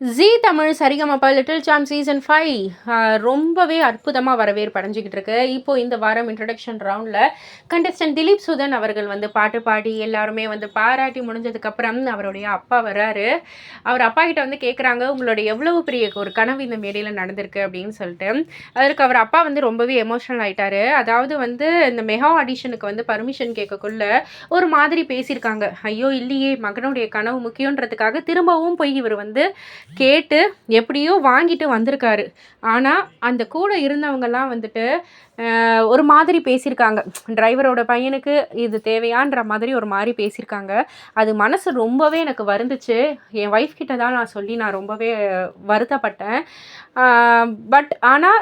Zee Tamil Saregamapa little champs season five ரொம்பவே அற்புதமாக வரவேற்பு அடைஞ்சிக்கிட்டு இருக்கு. இப்போ இந்த வாரம் இன்ட்ரடக்ஷன் ரவுண்டில் கண்டஸ்டன்ட் திலீப் சுதன் அவர்கள் வந்து பாட்டு பாடி எல்லாருமே வந்து பாராட்டி முடிஞ்சதுக்கப்புறம் அவருடைய அப்பா வராரு அவர் அப்பா கிட்ட வந்து கேட்குறாங்க உங்களுடைய எவ்வளவு பெரிய ஒரு கனவு இந்த மேடையில் நடந்திருக்கு? அப்படின்னு சொல்லிட்டு. அதற்கு அவர் அப்பா வந்து ரொம்பவே எமோஷனல் ஆகிட்டாரு அதாவது வந்து இந்த மெகா ஆடிஷனுக்கு வந்து பர்மிஷன் கேட்கக்குள்ள ஒரு மாதிரி பேசியிருக்காங்க. ஐயோ இல்லையே மகனுடைய கனவு முக்கியன்றதுக்காக திரும்பவும் போய் இவர் வந்து கேட்டு எப்படியோ வாங்கிட்டு வந்திருக்காரு. ஆனால் அந்த கூட இருந்தவங்கெல்லாம் வந்துட்டு ஒரு மாதிரி பேசியிருக்காங்க. டிரைவரோட பையனுக்கு இது தேவையான்ற மாதிரி ஒரு மாதிரி பேசியிருக்காங்க. அது மனசு ரொம்பவே எனக்கு வருந்துச்சு. என் ஒய்ஃப் கிட்ட தான் நான் சொல்லி நான் ரொம்பவே வருத்தப்பட்டேன். பட் ஆனால்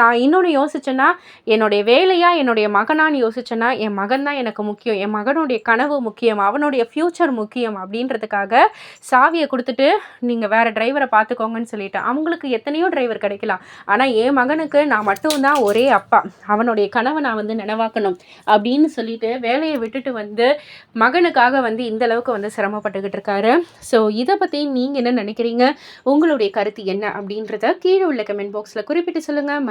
நான் இன்னொன்று யோசிச்சேன்னா என்னுடைய வேலையாக என்னுடைய மகனான்னு யோசிச்சேன்னா என் மகன் தான் எனக்கு முக்கியம். என் மகனுடைய கனவு முக்கியம். அவனுடைய ஃப்யூச்சர் முக்கியம் அப்படின்றதுக்காக சாவியை கொடுத்துட்டு நீங்கள் வேறு டிரைவரை பார்த்துக்கோங்கன்னு சொல்லிட்டேன் அவங்களுக்கு எத்தனையோ டிரைவர் கிடைக்கலாம். ஆனால் என் மகனுக்கு நான் மட்டும்தான் ஒரே அப்பா. அவனுடைய கனவை நான் வந்து நினைவாக்கணும் அப்படின்னு சொல்லிட்டு வேலையை விட்டுட்டு வந்து மகனுக்காக வந்து இந்த அளவுக்கு வந்து சிரமப்பட்டுக்கிட்டு இருக்காரு. ஸோ இதை பற்றி நீங்கள் என்ன நினைக்கிறீங்க? உங்களுடைய கருத்து என்ன அப்படின்றத கீழே உள்ள கமெண்ட் பாக்ஸில் குறிப்பிட்டு சொல்லுங்கள்